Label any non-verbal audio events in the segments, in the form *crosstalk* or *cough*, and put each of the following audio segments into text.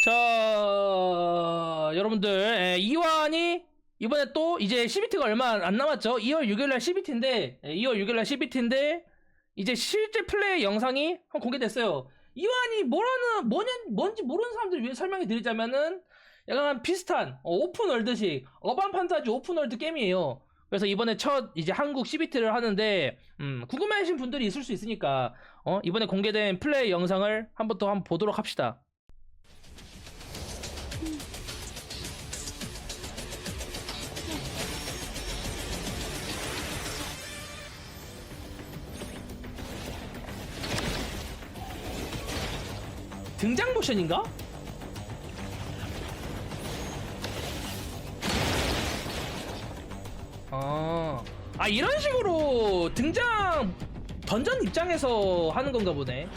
자, 여러분들, 예, 이완이 이번에 또 이제 CBT가 얼마 안 남았죠? 2월 6일날 CBT인데, 2월 6일날 CBT인데, 이제 실제 플레이 영상이 한번 공개됐어요. 이완이 뭐라는, 뭐냐, 뭔지 모르는 사람들 위해 설명해 드리자면은, 약간 비슷한, 어, 오픈월드식, 어반 판타지 오픈월드 게임이에요. 그래서 이번에 첫 이제 한국 CBT를 하는데, 음, 궁금해 하신 분들이 있을 수 있으니까, 어, 이번에 공개된 플레이 영상을 한번 또 한번 보도록 합시다. 등장 모션인가? 아, 아 이런 식으로 등장 던전 입장에서 하는 건가 보네.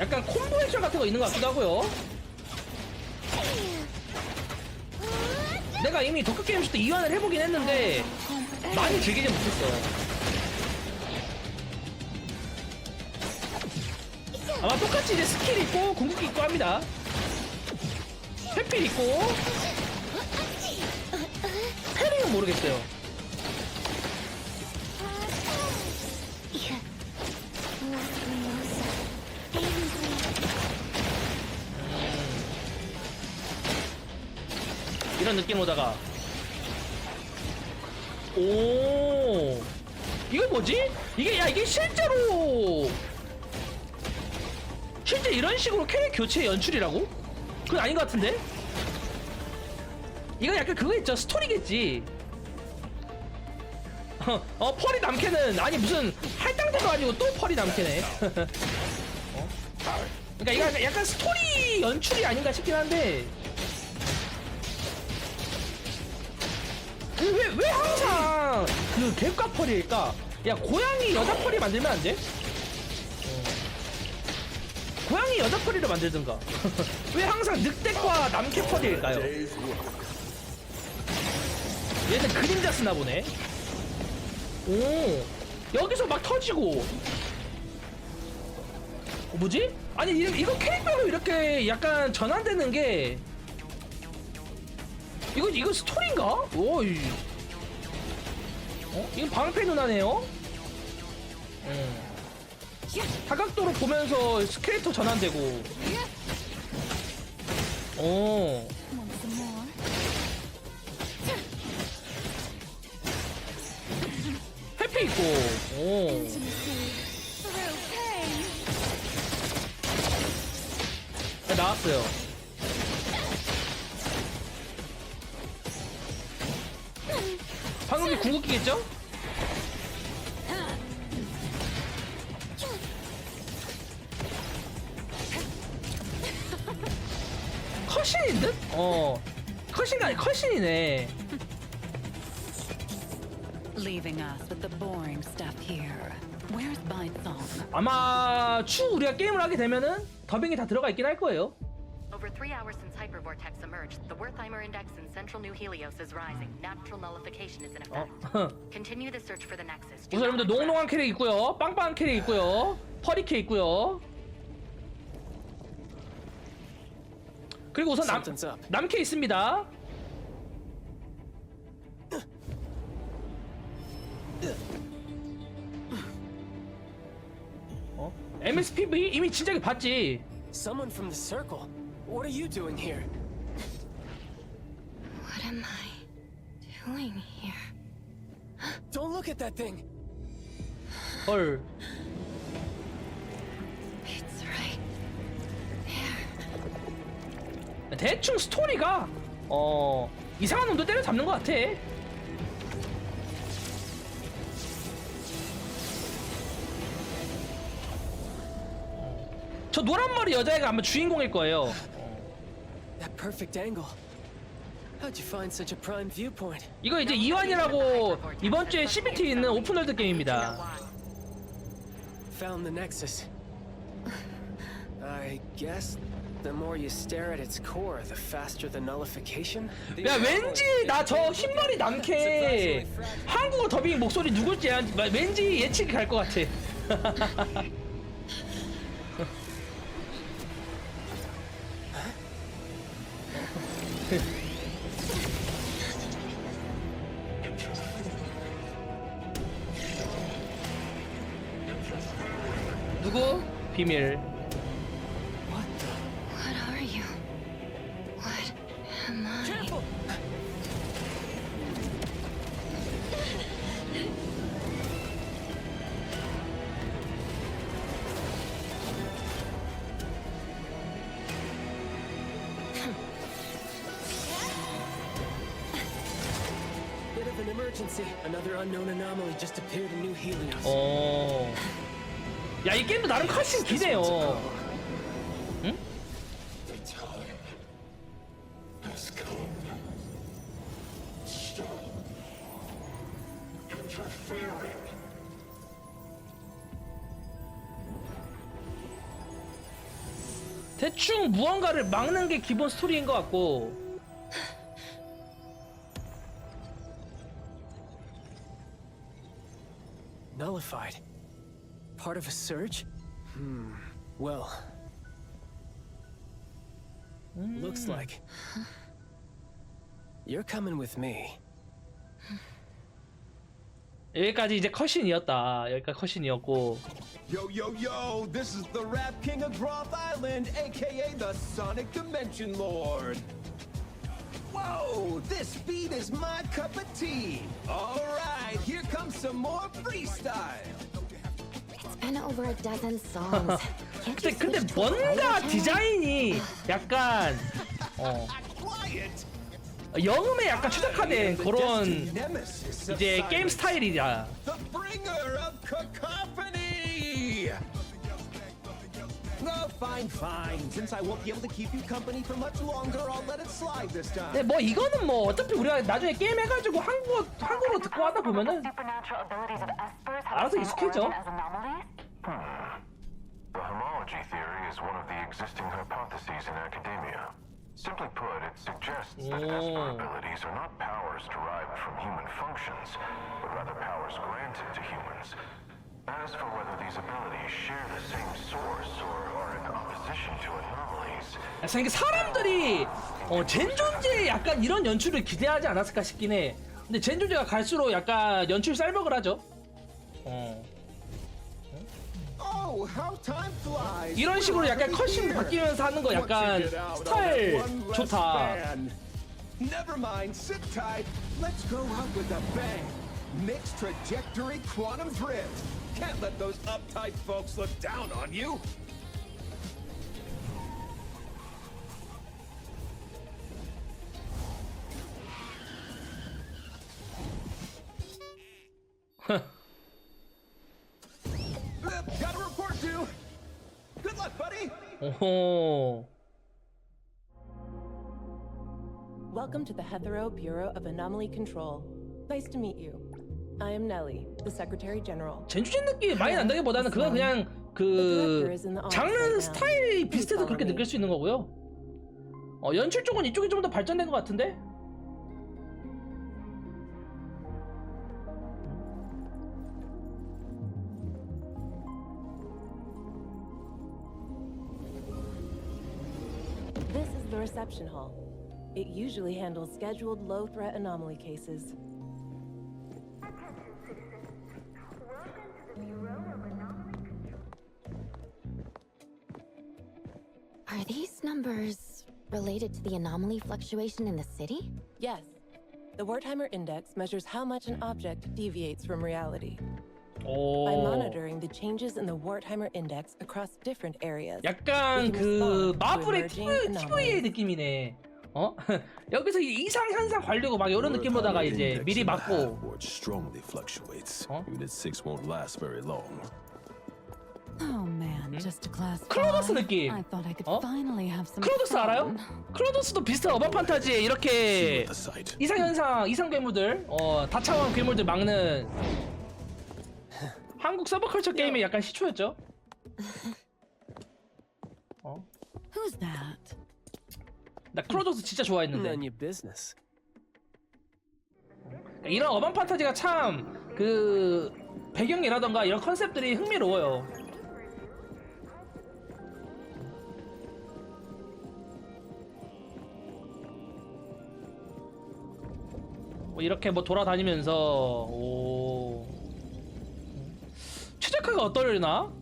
약간 콤보 액션 같은 거 있는 것 같기도 하고요. 내가 이미 도쿄 게임 쇼때 이완을 해보긴 했는데 많이 즐기진 못했어. 아마 똑같이 이제 스킬 있고 궁극기 있고 합니다. 회필 있고 패링은 모르겠어요. 이런 느낌으로다가 오 이거 뭐지? 이게 야 이게 실제로 실제 이런 식으로 캐릭 교체 연출이라고? 그건 아닌 것 같은데? 이건 약간 그거 있죠 스토리겠지 어, 어 펄이 남캐는 아니 무슨 할당대도 아니고 또 펄이 남캐네 어? *laughs* 그러니까 이거 약간- 약간 스토리 연출이 아닌가 싶긴 한데 그 왜, 왜 항상 그 개과 펄일까? 야 고양이 여자 펄이 만들면 안 돼? 고양이 여자 펄이를 만들든가 *laughs* 왜 항상 늑대과 남캐 펄일까요? 얘는 그림자 쓰나 보네 오 여기서 막 터지고 어, 뭐지? 아니 이- 이거 캐릭터로 이렇게 약간 전환되는 게 이거 이거 스토리인가? 오, 이. 어? 이건 방패 누나네요. 음. 사각도로 보면서 스케이터 전환되고. more? 해피 있고. 오. Pain. 네, 나왔어요. 방금이 궁극기겠죠? 컷신인 듯? 어. 컷신이 아니 컷신이네. Leaving us with the boring stuff here. Where's Bite Song? 아마 추 우리가 게임을 하게 되면은 더빙이 다 들어가 있긴 할 거예요. Over three hours since Hypervortex emerged, the Wertheimer index in central New Helios is rising. Natural nullification is in 어. effect. Continue the search for the Nexus. Do 우선 not 여러분들 let 농농한 캐릭 있고요. 빵빵한 캐릭 있고요. 퍼리캐 있고요. 그리고 우선 남. 남캐 있습니다. 어? MSPV 이미 진작에 봤지. Someone from the circle. What are you doing here? What am I doing here? Don't look at that thing. 헐. 대충 스토리가 어 이상한 놈도 때려잡는 것 같아. 저 노란 머리 여자애가 아마 주인공일 거예요. That perfect angle. How'd you find such a prime viewpoint? 이거 이제 이완이라고 이번 주에 CBT 있는 오픈월드 게임입니다. Found the Nexus. I guess the more you stare at its core, the faster the nullification. 야 왠지 나 저 흰머리 남캐 한국어 더빙 목소리 누굴지 알- 왠지 예측이 갈 것 같아. 누구? 비밀. 어. 야, 이 게임도 나름 컷신 기네요. 무언가를 막는 게 기본 스토리인 것 같고 Nullified. Part of a surge? Hmm. Well. Looks like. You're coming with me. 여기까지 이제 컷신이었다. 여기까지 컷신이었고 Yo, yo, yo, this is the Rap King of Groth Island, aka the Sonic Dimension Lord. Whoa, this beat is my cup of tea. All right, here comes some more freestyle. It's been over a dozen songs. Can't 근데 you 근데 switch to a 뭔가 quiet 디자인이 약간 어. 영음에 약간 최적화된 그런 이제 게임 스타일이야. The bringer of cacophony. Oh, fine, fine. Since I won't be able to keep you company for much longer, I'll let it slide this time. 근데 뭐 이거는 뭐 어차피 우리가 나중에 게임 해가지고 한국어 한국어로 듣고 하다 보면은 supernatural abilities of espers have 알아서 익숙해져. The homology theory is one of the existing hypotheses in academia. Simply put, it suggests that Oh. Esper abilities are not powers derived from human functions, but rather powers granted to humans. As for whether these abilities share the same source or are in opposition to anomalies, 그래서 이게 사람들이 어, 젠 존재에 약간 이런 연출을 기대하지 않았을까 싶긴 해. 근데 젠 존재가 갈수록 약간 연출 쌀먹을 하죠. 이런 식으로 약간 We're 컷신 here. 바뀌면서 하는 거 약간 Once you get out of 스타일 that one less 좋다. fan. Never mind, sit tight. Let's go out with a bang. Mixed trajectory quantum drift. Can't let those uptight folks look down on you. 오호. Welcome to the Hetero Bureau of Anomaly Control. Nice to meet you. I am Nellie, the Secretary General. 젠주젠 느낌이 많이 난다기보다는 그건 그냥 그 장르 스타일이 비슷해서 그렇게 느낄 수 있는 거고요. 어, 연출 쪽은 이쪽이 좀 더 발전된 것 같은데? The reception hall. It usually handles scheduled low threat anomaly cases. Are these numbers related to the anomaly fluctuation in the city? Yes, the Wertheimer Index measures how much an object deviates from reality. By 오. monitoring the changes in the Wertheimer Index across different areas. 약간 그 마블의 TV, TV의 느낌이네. 어? 여기서 이 이상 현상 관리고 막 이런 느낌보다가 이제 미리 막고. Which strongly fluctuates. Huh? Unit 6 won't last very long. Oh man, just a class. 크로노스 five? 느낌. I thought I could 어? finally have some 크로노스 알아요? fun. 크로노스도 비슷한 어반 판타지에 이렇게 the sight. 이상 현상, 이상 괴물들, 어 다차원 괴물들 막는 한국 서브컬처 게임의 약간 시초였죠. 어? Who's that? 나 크로노스 진짜 좋아했는데 None your business. 이런 어반 판타지가 참 그 배경이라던가 이런 컨셉들이 흥미로워요. 뭐 이렇게 뭐 돌아다니면서 오 어떨려나?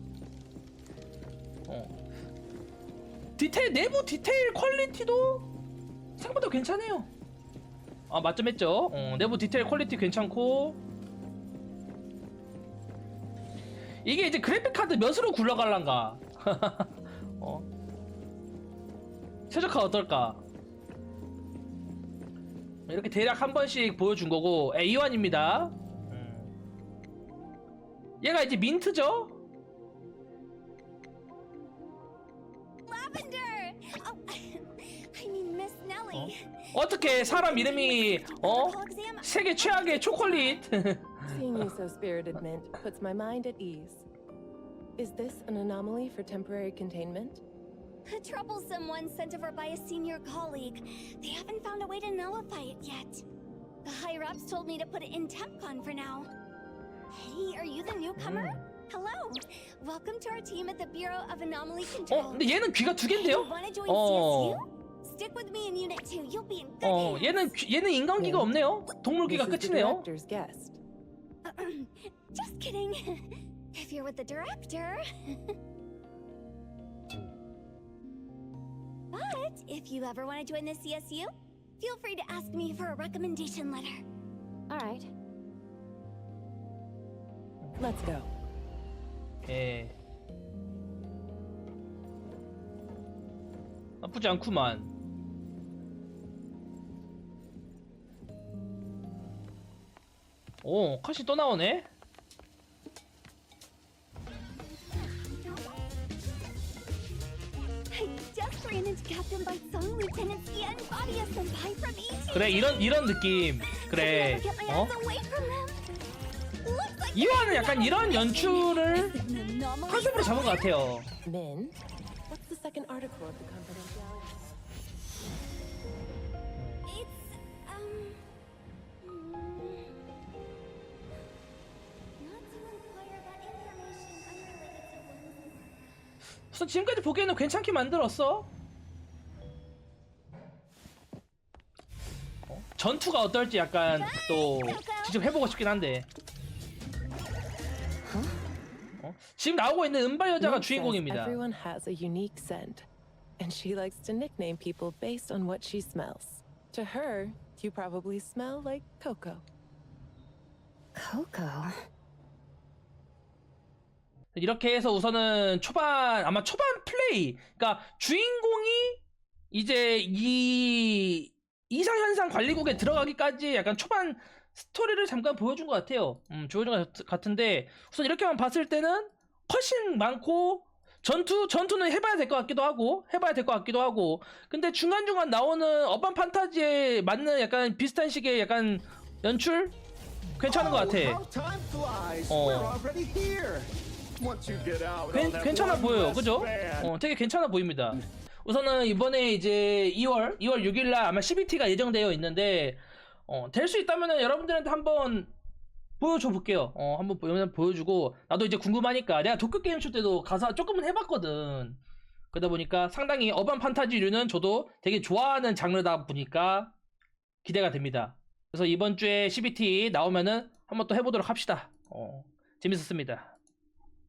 어. 디테일 내부 디테일 퀄리티도 생각보다 괜찮아요. 아 맞점했죠. 어, 내부 디테일 퀄리티 괜찮고 이게 이제 그래픽 카드 몇으로 굴러갈란가? *laughs* 어. 최적화 어떨까? 이렇게 대략 한 번씩 보여준 거고 A1입니다. 음. 얘가 이제 민트죠? Lavender! Oh, I mean, Miss Nellie. 어떻게 사람 이름이 어? exam. 세계 최악의 초콜릿 *laughs* Seeing you so spirited, Mint, puts my mind at ease. Is this an anomaly for temporary containment? A troublesome one sent over by a senior colleague. They haven't found a way to nullify it yet. The higher ups told me to put it in TempCon for now. Hey, are you the newcomer? Hello. Welcome to our team at the Bureau of Anomaly Control. 어 근데 얘는 귀가 두 개인데요? Wanna join 어. CSU? Stick with me in Unit 2. You'll be in good 어 hands. 얘는 귀- 얘는 인간귀가 네. 없네요 동물 귀가 this is the 끝이네요 *clears throat* director's guest. Just kidding. *laughs* If you're with the director. *laughs* but if you ever want to join the CSU, feel free to ask me for a recommendation letter. All right. Let's go. 예 나쁘지 않구만 오 컷이 또 나오네. 그래 이런 이런 느낌 그래 어? 이화는 약간 이런 연출을. 컨셉으로 잡은 것 같아요 Min, what's the second article of the confidentiality? It's um. hmm, Not to inquire about information unrelated to one's 우선 지금까지 보기에는 괜찮게 만들었어 어? 전투가 어떨지 약간 또 직접 해보고 싶긴 한데 어? 지금 나오고 있는 은바 여자가 Min says 주인공입니다 Everyone has a unique scent, and she likes to nickname people based on what she smells. To her, you probably smell like Coco. Coco. 이렇게 해서 우선은 초반 아마 초반 플레이 그러니까 주인공이 이제 이 이상현상 관리국에 들어가기까지 약간 초반 스토리를 잠깐 보여준 것 같아요 음 보여준 것 같- 같은데 우선 이렇게만 봤을 때는 훨씬 많고 전투 전투는 해봐야 될 것 같기도 하고 해봐야 될 것 같기도 하고 근데 중간 중간 나오는 어반 판타지에 맞는 약간 비슷한 식의 약간 연출 괜찮은 것 같아 Oh, flies. 어. 괜, 괜찮아 보여요, 그죠? 어, 되게 괜찮아 보입니다. 우선은 이번에 이제 2월, 2월 6일날 아마 CBT가 예정되어 있는데, 어, 될 수 있다면 여러분들한테 한번 보여줘 볼게요. 어, 한번 보여주고, 나도 이제 궁금하니까, 내가 도쿄 게임쇼 때도 가서 조금은 해봤거든. 그러다 보니까 상당히 어반 판타지류는 저도 되게 좋아하는 장르다 보니까 기대가 됩니다. 그래서 이번 주에 CBT 나오면은 한번 또 해보도록 합시다. 어, 재밌었습니다.